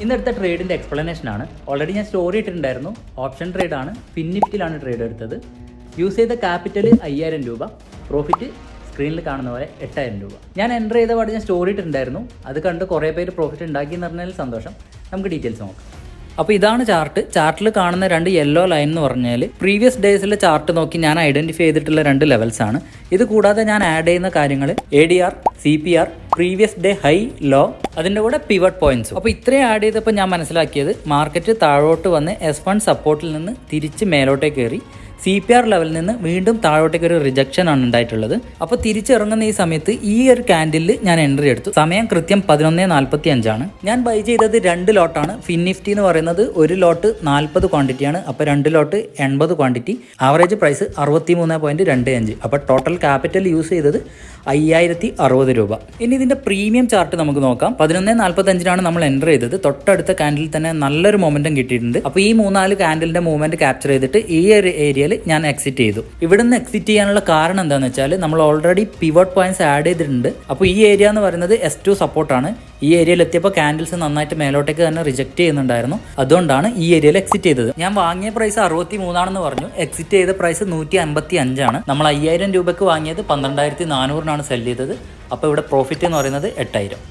ഇന്നെടുത്ത ട്രേഡിന്റെ എക്സ്പ്ലനേഷൻ ആണ്. ഓൾറെഡി ഞാൻ സ്റ്റോറി ഇട്ടിട്ടുണ്ടായിരുന്നു. ഓപ്ഷൻ ട്രേഡ് ആണ്. ഫിന്നിഫ്റ്റിലാണ് ട്രേഡ് എടുത്തത്. യൂസ് ചെയ്ത ക്യാപിറ്റൽ അയ്യായിരം രൂപ. പ്രോഫിറ്റ് സ്ക്രീനിൽ കാണുന്ന പോലെ എട്ടായിരം രൂപ. ഞാൻ എന്റർ ചെയ്ത പാട് ഞാൻ സ്റ്റോറി ഇട്ടിട്ടുണ്ടായിരുന്നു. അത് കണ്ട് കുറേ പേര് പ്രോഫിറ്റ് ഉണ്ടാക്കി എന്ന് പറഞ്ഞാൽ സന്തോഷം. നമുക്ക് ഡീറ്റെയിൽസ് നോക്കാം. അപ്പോൾ ഇതാണ് ചാർട്ട് ചാർട്ടിൽ കാണുന്ന രണ്ട് യെല്ലോ ലൈൻ എന്ന് പറഞ്ഞാൽ പ്രീവിയസ് ഡേയ്സിലെ ചാർട്ട് നോക്കി ഞാൻ ഐഡന്റിഫൈ ചെയ്തിട്ടുള്ള രണ്ട് ലെവൽസ് ആണ്. ഇത് കൂടാതെ ഞാൻ ആഡ് ചെയ്യുന്ന കാര്യങ്ങൾ A D R C P R previous day high low അതിന്റെ കൂടെ പിവട്ട് പോയിന്റ്സ് അപ്പോൾ ഇത്രയും ആഡ് ചെയ്തപ്പോൾ ഞാൻ മനസ്സിലാക്കിയത് മാർക്കറ്റ് താഴോട്ട് വന്ന് എസ് വൺ സപ്പോർട്ടിൽ നിന്ന് തിരിച്ച് മേലോട്ടേക്ക് കയറി. സി പി ആർ ലെവലിൽ നിന്ന് വീണ്ടും താഴോട്ടേക്ക് ഒരു റിജക്ഷൻ ആണ് ഉണ്ടായിട്ടുള്ളത്. അപ്പോൾ തിരിച്ചിറങ്ങുന്ന ഈ സമയത്ത് ഈ ഒരു കാൻഡിൽ ഞാൻ എൻട്രി എടുത്തു. സമയം കൃത്യം പതിനൊന്ന് നാൽപ്പത്തി അഞ്ചാണ് ഞാൻ ബൈ ചെയ്തത് രണ്ട് ലോട്ടാണ് ഫിൻ നിഫ്റ്റി എന്ന് പറയുന്നത് ഒരു ലോട്ട് നാൽപ്പത് ക്വാണ്ടിറ്റിയാണ് അപ്പോൾ രണ്ട് ലോട്ട് എൺപത് ക്വാണ്ടിറ്റി ആവറേജ് പ്രൈസ് അറുപത്തി മൂന്ന് പോയിന്റ് രണ്ട് അഞ്ച്. അപ്പോൾ ടോട്ടൽ ക്യാപിറ്റൽ യൂസ് ചെയ്തത് അയ്യായിരത്തി അറുപത് രൂപ. ഇനി ഇതിന്റെ പ്രീമിയം ചാർട്ട് നമുക്ക് നോക്കാം. പതിനൊന്ന് നാൽപ്പത്തഞ്ചിനാണ് നമ്മൾ എന്റർ ചെയ്തത്. തൊട്ടടുത്ത കാൻഡിൽ തന്നെ നല്ലൊരു മൊമെന്റം കിട്ടിയിട്ടുണ്ട്. അപ്പോൾ ഈ മൂന്നാൽ കാൻഡിലിന്റെ മൂവ്മെന്റ് ക്യാപ്ചർ ചെയ്തിട്ട് ഈ ഒരു ഏരിയയിൽ ഞാൻ എക്സിറ്റ് ചെയ്തു. ഇവിടുന്ന് എക്സിറ്റ് ചെയ്യാനുള്ള കാരണം എന്താണെന്ന് വെച്ചാൽ നമ്മൾ ഓൾറെഡി പിവോട്ട് പോയിന്റ്സ് ആഡ് ചെയ്തിട്ടുണ്ട്. അപ്പോൾ ഈ ഏരിയ എന്ന് പറയുന്നത് എസ് ടു സപ്പോർട്ടാണ് ഈ ഏരിയയിൽ എത്തിയപ്പോൾ കാൻഡിൽസ് നന്നായിട്ട് മേലോട്ടേക്ക് തന്നെ റിജക്ട് ചെയ്യുന്നുണ്ടായിരുന്നു. അതുകൊണ്ടാണ് ഈ ഏരിയയിൽ എക്സിറ്റ് ചെയ്തത്. ഞാൻ വാങ്ങിയ പ്രൈസ് അറുപത്തി മൂന്നാണെന്ന് പറഞ്ഞു. എക്സിറ്റ് ചെയ്ത പ്രൈസ് നൂറ്റി അമ്പത്തി അഞ്ചാണ് നമ്മൾ അയ്യായിരം രൂപയ്ക്ക് വാങ്ങിയത് പന്ത്രണ്ടായിരത്തി നാനൂറിനാണ് സെൽ ചെയ്തത്. അപ്പോൾ ഇവിടെ പ്രോഫിറ്റ് എന്ന് പറയുന്നത് എട്ടായിരം.